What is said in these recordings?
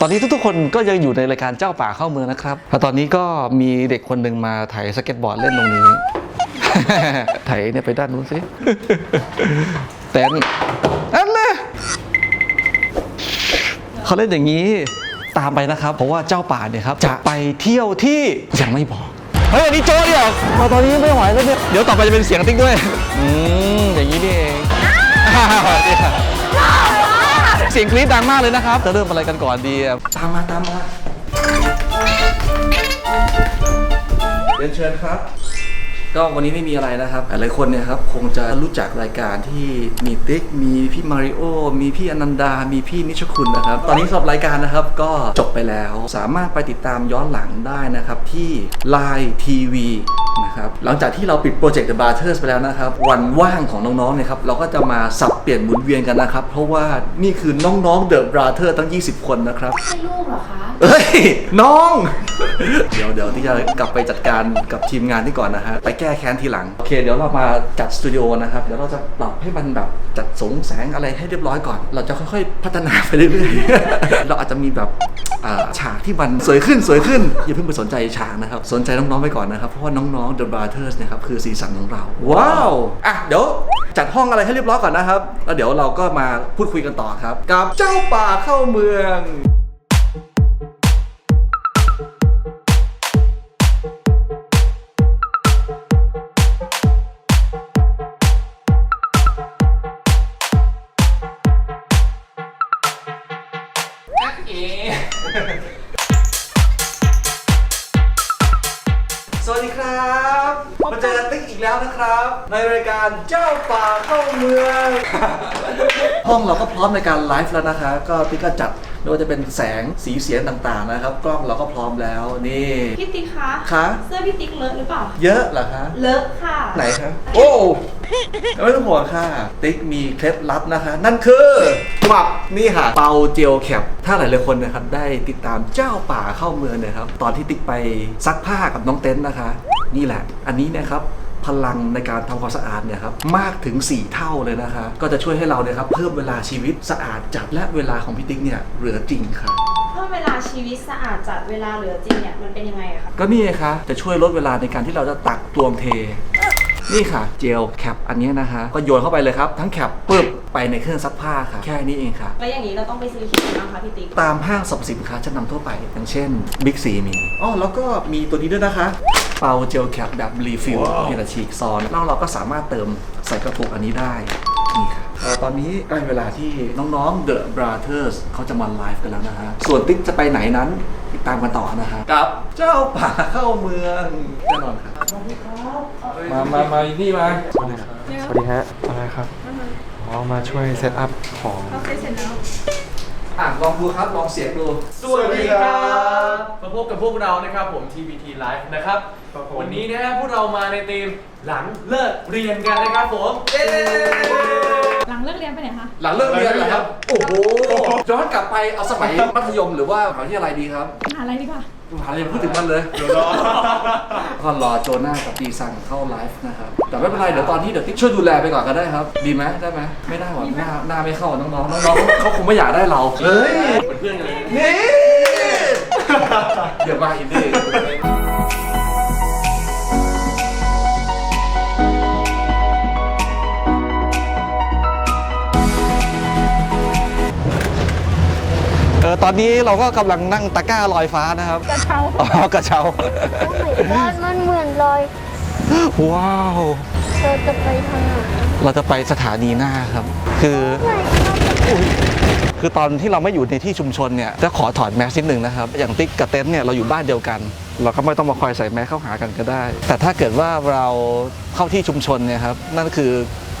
ตอนนี้ทุกๆ คนก็ยังอยู่ในรายการเจ้าป่าเข้าเมืองนะครับแล้วตอนนี้ก็มีเด็กคนหนึ่งมาไถสเก็ตบอร์ดเล่นตรงนี้ไถเนี่ยไปด้านนู้นสิเต้นอันน่ะเขาเล่นอย่างนี้ตามไปนะครับ เพราะว่าเจ้าป่าเนี่ยครับจะไปเที่ยวที่ยังไม่บอก เฮ้ยอันนี้โจ้เดียวมาตอนนี้ไม่ไหวแล้วเนี่ย เดี๋ยวต่อไปจะเป็นเสียงติ๊กด้วย อืมอย่างนี้นี่เอง สวัสดีครับเสียงกรี๊ดดังมากเลยนะครับ จะเริ่มอะไรกันก่อนดีอะตามมาตามมาเรียนเชิญครับ ก็วันนี้ไม่มีอะไรนะครับ หลายคนเนี่ยครับคงจะรู้จักรายการที่มีติ๊ก มีพี่มาริโอ มีพี่อนันดา มีพี่นิชคุณนะครับ ตอนนี้สำหรับรายการนะครับก็จบไปแล้ว สามารถไปติดตามย้อนหลังได้นะครับที่ Line TV นะครับ หลังจากที่เราปิดโปรเจกต์ The Barters ไปแล้วนะครับ วันว่างของน้องๆเนี่ยครับเราก็จะมาสับเปลี่ยนหมุนเวียนกันนะครับ เพราะว่านี่คือน้องๆ The Brothers ทั้ง 20 คนนะครับ ใช่ลูกเหรอคะเอ้ย น้อง เดี๋ยวเดี๋ยวที่จะกลับไปจัดการกับทีมงานที่ก่อนนะฮะ ไปแก้แค้นทีหลัง โอเค เดี๋ยวเรามาจัดสตูดิโอนะครับ เดี๋ยวเราจะปรับให้มันแบบจัดสงแสงอะไรให้เรียบร้อยก่อน เราจะค่อยๆ พัฒนาไปเรื่อยๆ เราอาจจะมีแบบอ่าฉากที่มันสวยขึ้นสวยขึ้น อย่าเพิ่งไปสนใจฉากนะครับ สนใจน้องๆไปก่อนนะครับ เพราะว่าน้องๆ The Brothers เนะครับคือสีสันของเรา ว้าว อะ เดี๋ยวจัดห้องอะไรให้เรียบร้อยก่อนนะครับ แล้วเดี๋ยวเราก็มาพูดคุยกันต่อครับ กับเจ้าป่าเข้าเมือง อติ๊กอีกแล้วนะครับ ในรายการเจ้าป่าเข้าเมือง ห้องเราก็พร้อมในการไลฟ์แล้วนะคะ ก็ติ๊กก็จัดไม่ว่าจะเป็นแสงสีเสียงต่างๆนะครับ กล้องเราก็พร้อมแล้วนี่พี่ติ๊กคะคะเสื้อพี่ติ๊กเลอะหรือเปล่า เยอะเหรอคะ เลอะค่ะไหนครับโอ้ไม่ต้องห่วงค่ะ ติ๊กมีเคล็ดลับนะคะ นั่นคือหมับนี่ค่ะ เปาเจลแคปถ้าหลายๆคนนะครับได้ติดตามเจ้าป่าเข้าเมืองเนี่ยครับ ตอนที่ติ๊กไปซักผ้ากับน้องเต้นนะคะ นี่แหละ อันนี้เนะครับ พลังในการทำความสะอาดเนี่ยครับมากถึง 4 เท่าเลยนะคะ ก็จะช่วยให้เราเนี่ยครับเพิ่มเวลาชีวิตสะอาดจัดและเวลาของพี่ติ๊กเนี่ยเหลือจริงค่ะ เพิ่มเวลาชีวิตสะอาดจัดเวลาเหลือจริงเนี่ยมันเป็นยังไงอะคะก็นี่ไงคะจะช่วยลดเวลาในการที่เราจะตักตวงเท นี่ค่ะ เจลแคปอันนี้นะคะ ก็โยนเข้าไปเลยครับ ทั้งแคปปึ๊บไปในเครื่องซักผ้าค่ะ แค่นี้เองค่ะ แล้วอย่างนี้เราต้องไปซื้อที่ไหนบ้างคะพี่ติ๊กตามห้างสรรพสินค้าชั้นนำทั่วไป อย่างเช่นบิ๊กซีมีอ๋อแล้วก็มีตัวนี้ด้วยนะคะ เป่าเจลแคปแบบรีฟิลเนฉีกซอนแล้วเราก็สามารถเติมใส่กระปุกอันนี้ได้นี่ค่ะเอ่อตอนนี้ใกล้เวลาที่น้องๆ The Brothers เขาจะมาไลฟ์กันแล้วนะฮะ ส่วนติ๊กจะไปไหนนั้นติดตามกันต่อนะฮะ กับเจ้าป่าเข้าเมืองแน่นอนครับ มา มา มานี่มา สวัสดีฮะ อะไรครับ อ๋อ มาช่วยเซตอัพของ อะลองดูครับลองเสียงดูสวัสดีครับมาพบกับพวกเรานะครับผม TBT Live นะครับวันนี้นะฮะพวกเรามาในธีมหลังเลิกเรียนกันนะครับผมเย้หลังเลิกเรียนไปไหนคะ หลังเลิกเรียนเหรอครับ โอ้โหย้อนกลับไปเอาสมัยมัธยมหรือว่ามหาวิทยาลัยดีครับ มหาอะไรดีกว่าม หาวิทยาลัยพูดถึงมันเลยก็รอโจน่ากับจีซังเข้าไลฟ์นะครับ แต่ไม่เป็นไรเดี๋ยวตอนนี้เดี๋ยวติ๊กช่วยดูแลไปก่อนก็ได้ครับ ดีไหมได้ไหมไม่ได้หรอกหน้าหน้าไม่เข้าน้องๆน้องๆเขาคงไม่อยากได้เราเฮ้ยเป็นเพื่อนกันเลยนี่เดี๋ยวมาอินดี้ ตอนนี้เราก็กำลังนั่งตะกร้าลอยฟ้านะครับ กระเช้าอ๋อกระเช้า มันมันเหมือนรอยว้าว เราจะไปทางไหนเราจะไปสถานีหน้าครับ คือคือตอนที่เราไม่อยู่ในที่ชุมชนเนี่ยจะขอถอดแมสนิดหนึ่งนะครับ อย่างติ๊กกับเต้นเนี่ยเราอยู่บ้านเดียวกัน เราก็ไม่ต้องมาคอยใส่แมสเข้าหากันก็ได้ แต่ถ้าเกิดว่าเราเข้าที่ชุมชนเนี่ยครับนั่นคือ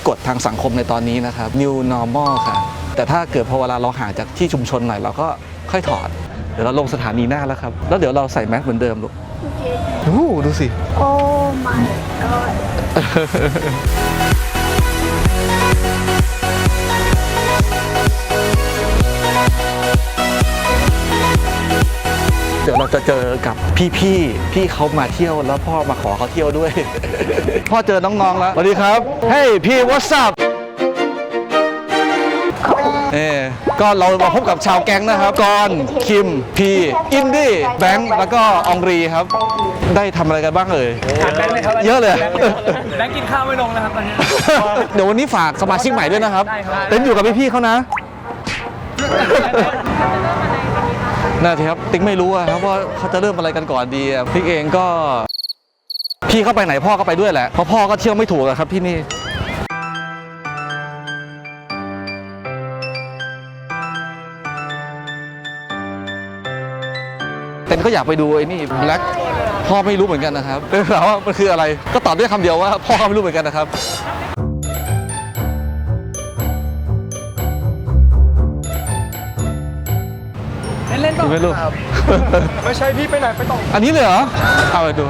กฎทางสังคมในตอนนี้นะครับ new normal ค่ะ แต่ถ้าเกิดพอเวลาเราห่างจากที่ชุมชนหน่อยเราก็ค่อยถอด เดี๋ยวเราลงสถานีหน้าแล้วครับ แล้วเดี๋ยวเราใส่แมสเหมือนเดิมลูกโอเคโอ้ดูสิ โอ้ my god เดี๋ยวเราจะเจอกับพี่ๆพี่เขามาเที่ยวแล้วพ่อมาขอเขาเที่ยวด้วย พ่อเจอน้องๆแล้วสวัสดีครับ เฮ้ยพี่ what's up เออก็เรามาพบกับชาวแก๊งนะครับกอนคิม พีอินดี้แบงค์แล้วก็อองรีครับ ได้ทำอะไรกันบ้างเอ่ยเยอะเลย แบงค์กินข้าวไม่ลงนะครับตอนนี้ เดี๋ยววันนี้ฝากสมาชิกใหม่ด้วยนะครับ เต้นอยู่กับพี่ๆเขานะน่าทีครับ ติ๊กไม่รู้อะครับว่าเขาจะเริ่มอะไรกันก่อนดีอะติ๊กเองก็ พี่เข้าไปไหนพ่อก็ไปด้วยแหละเพราะพ่อก็เที่ยวไม่ถูกอะครับที่นี่ ก็อยากไปดูไอ้นี่แบล็คพ่อไม่รู้เหมือนกันนะครับเออถามว่ามันคืออะไรก็ตอบด้วยคำเดียวว่าพ่อก็ไม่รู้เหมือนกันนะครับเล่นๆต่อไม่รู้ไม่ใช่พี่ไปไหนไปต่ออันนี้เลยเหรอ เอาไปดู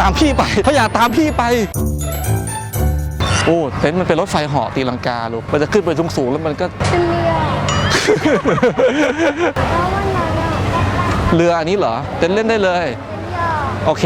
ตามพี่ไปเขาอยากตามพี่ไป โอ้เต็นท์มันเป็นรถไฟเหาะตีลังกาลูก มันจะขึ้นไปสูงสูงๆแล้วมันก็ เป็นเรือเพราะวันนั้นอะ เรืออันนี้เหรอเต้นเล่นได้เลย โอเค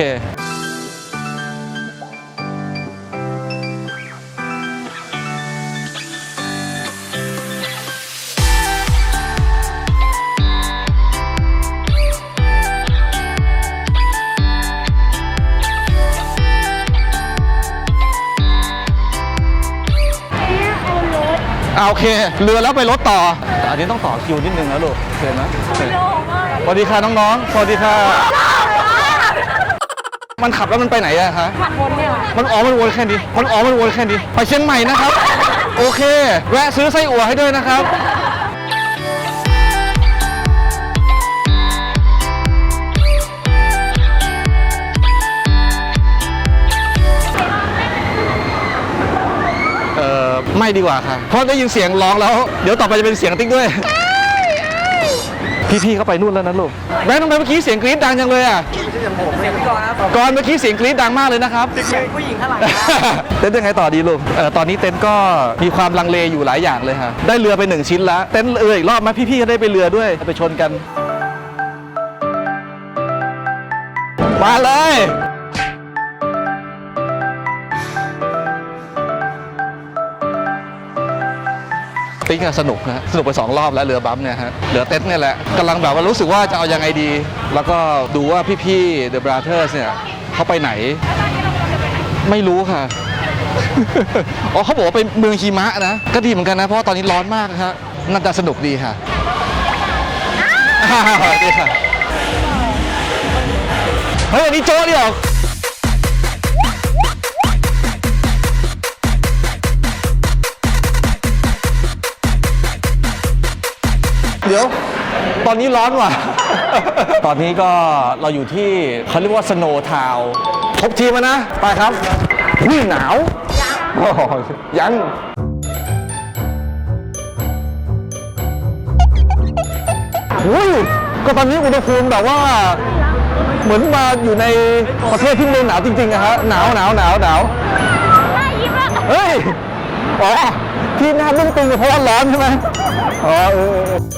โอเค เรือแล้วไปรถต่อแต่อันนี้ต้องต่อคิวนิดนึงนะลูกโอเคนะโอเคสวัสดีค่ะน้องๆ สวัสดีค่ะ มันขับแล้วมันไปไหนอะคะขับวนเนี่ยมันอ๋อมันวนแค่นี้ มันอ๋อมันวนแค่นี้ ไปเชียงใหม่นะครับ โอเค แวะซื้อไส้อั่วให้ด้วยนะครับ ไม่ดีกว่าค่ะเพราะได้ยินเสียงร้องแล้ว เดี๋ยวต่อไปจะเป็นเสียงติ๊กด้วย พี่ๆเขาไปนู่นแล้วนะลูกแม่ทำไมเมื่อกี้เสียงกรี๊ดดังจังเลยอะก่อนเมื่อกี้เสียงกรี๊ดดังมากเลยนะครับผู้หญิงข้างหลังเต้นยังไงต่อดีลูกเอ่อตอนนี้เต้นก็มีความลังเลอยู่หลายอย่างเลยค่ะได้เรือไปหนึ่งชิ้นแล้ว เต้นเรืออีกรอบไหมพี่ๆก็ได้ไปเรือด้วยไปชนกัน มาเลย ติ๊กอะสนุกนะสนุกไปสองรอบแล้วเรือบัมเนี่ยฮะเหลือเต็นท์เนี่ยแหละกำลังแบบว่ารู้สึกว่าจะเอายังไงดี แล้วก็ดูว่าพี่ๆ The Brothers เนี่ยเขาไปไหน ไม่รู้ค่ะอ๋อเขาบอกว่าเป็นเมืองหิมะนะ ก็ดีเหมือนกันนะ เพราะตอนนี้ร้อนมากนะฮะน่าจะสนุกดีค่ะดีค่ะเฮ้ยอันนี้โจ้เดียว เดี๋ยว ตอนนี้ร้อนว่ะ ตอนนี้ก็เราอยู่ที่เขาเรียกว่าสโนว์ทาวครบทีมแล้วนะ ไปครับนี่หนาวยังยังอุ้ยก็ตอนนี้อุณหภูมิแบบว่า เหมือนมาอยู่ในประเทศที่เมืองหนาวจริงๆอะฮะหนาวหนาวหนาวหนาวเฮ้ย อ๋อ ที่หน้าบึ้งตึงเพราะว่าร้อนใช่ไหมอ๋อเออออ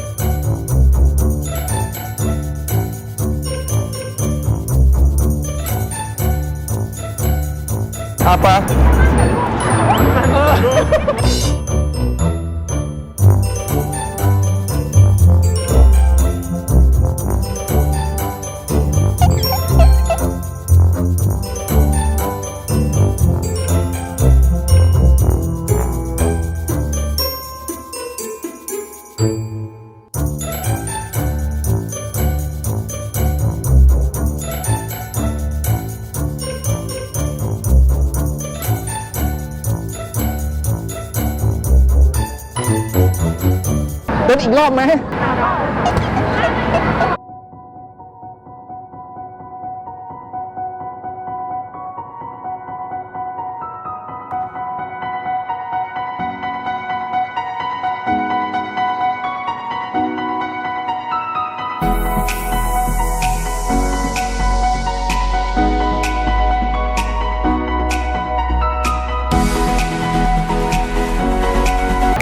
อาปะ เดินอีกรอบไหม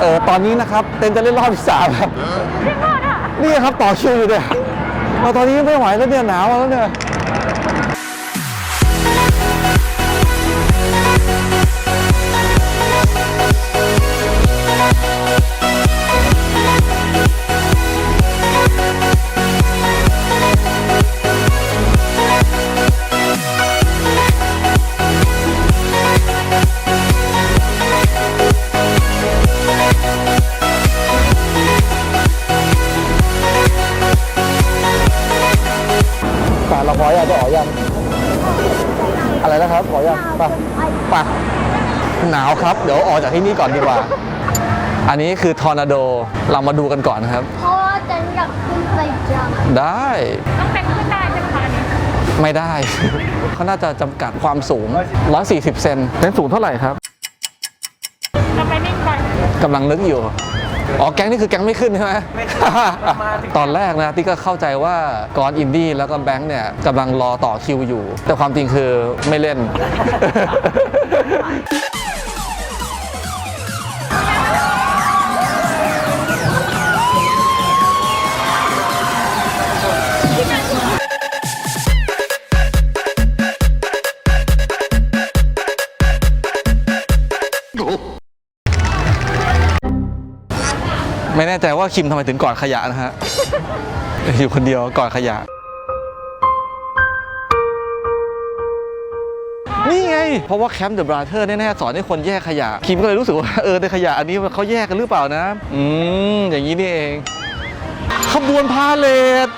ออตอนนี้นะครับ เต้นจะเล่นรอบที่สามครับนี่ครับต่อคิวอยู่เนี่ยเราตอนนี้ไม่ไหวแล้วเนี่ยหนาวแล้วเนี่ย ออยากจะออกยังอะไรนะครับขอยังไปไปหนาวครับ เดี๋ยวออกจากที่นี่ก่อนดีกว่า อันนี้คือทอร์นาโดเรามาดูกันก่อนนะครับเพราะว่าฉันอยากขึ้นไปจังได้ต้องแต่งขึ้นได้ใช่ไหมคะอันนี้ไม่ได้ เขาน่าจะจำกัดความสูง 140 เซนเป็นสูงเท่าไหร่ครับเราไปนิ่งก่อนกำลังนึกอยู่ อ๋อแก๊งนี่คือแก๊งไม่ขึ้นใช่ไหมไม่ขึ้นมาถึงตอนแรกนะที่ก็เข้าใจว่ากอนอินดี้แล้วก็แบงค์เนี่ยกำลังรอต่อคิวอยู่ แต่ความจริงคือไม่เล่นไม่แน่ใจว่าคิมทำไมถึงกอดขยะนะฮะ อยู่คนเดียวกอดขยะ นี่ไง เพราะว่าแคมป์เดอะบราเธอร์แน่ๆสอนให้คนแยกขยะ คิมก็เลยรู้สึกว่าเออในขยะอันนี้เขาแยกกันหรือเปล่านะ อืมอย่างนี้นี่เอง ขบวนพาเลท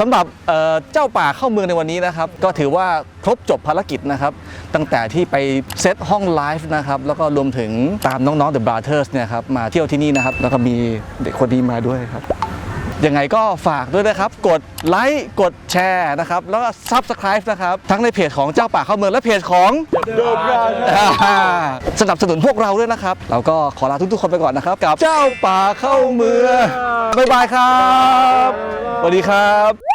สำหรับเอ่อเจ้าป่าเข้าเมืองในวันนี้นะครับ ก็ถือว่าครบจบภารกิจนะครับ ตั้งแต่ที่ไปเซตห้องไลฟ์นะครับ แล้วก็รวมถึงตามน้องๆ The Brothers เนี่ยครับมาเที่ยวที่นี่นะครับ แล้วก็มีเด็กคนนี้มาด้วยครับ ยังไงก็ฝากด้วยนะครับ กดไลค์กดแชร์นะครับ แล้วก็ Subscribe นะครับ ทั้งในเพจของเจ้าป่าเข้าเมืองและเพจของ The Brothers อ่าสนับสนุนพวกเราด้วยนะครับ เราก็ขอลาทุกๆคนไปก่อนนะครับ กับเจ้าป่าเข้าเมืองบ๊ายบายครับสวัสดีครับ